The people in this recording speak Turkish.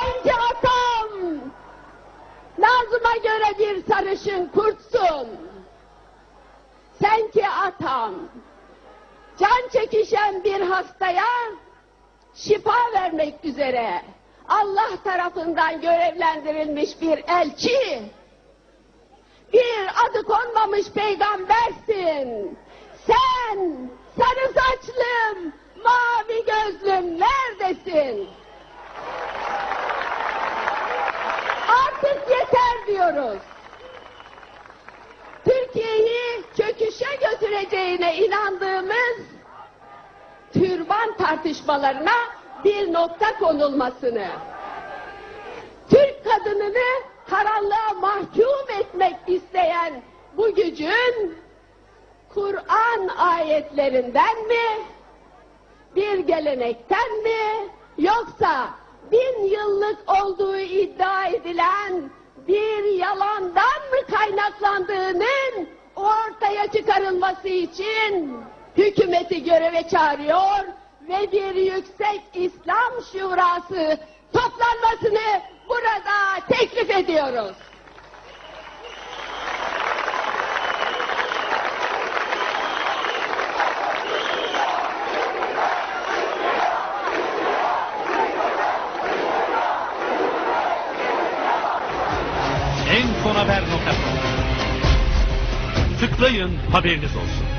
Sen ki atam, Nazım'a göre bir sarışın kurtsun. Sen ki atam, can çekişen bir hastaya şifa vermek üzere Allah tarafından görevlendirilmiş bir elçi, bir adı konmamış peygambersin. Artık yeter diyoruz. Türkiye'yi çöküşe götüreceğine inandığımız türban tartışmalarına bir nokta konulmasını, Türk kadınını karanlığa mahkum etmek isteyen bu gücün Kur'an ayetlerinden mi, bir gelenekten mi, yoksa bin yıllık olduğu bir yalandan mı kaynaklandığının ortaya çıkarılması için hükümeti göreve çağırıyor ve bir yüksek İslam şurası toplanmasını burada teklif ediyoruz. En son haber nokta. Tıklayın haberiniz olsun.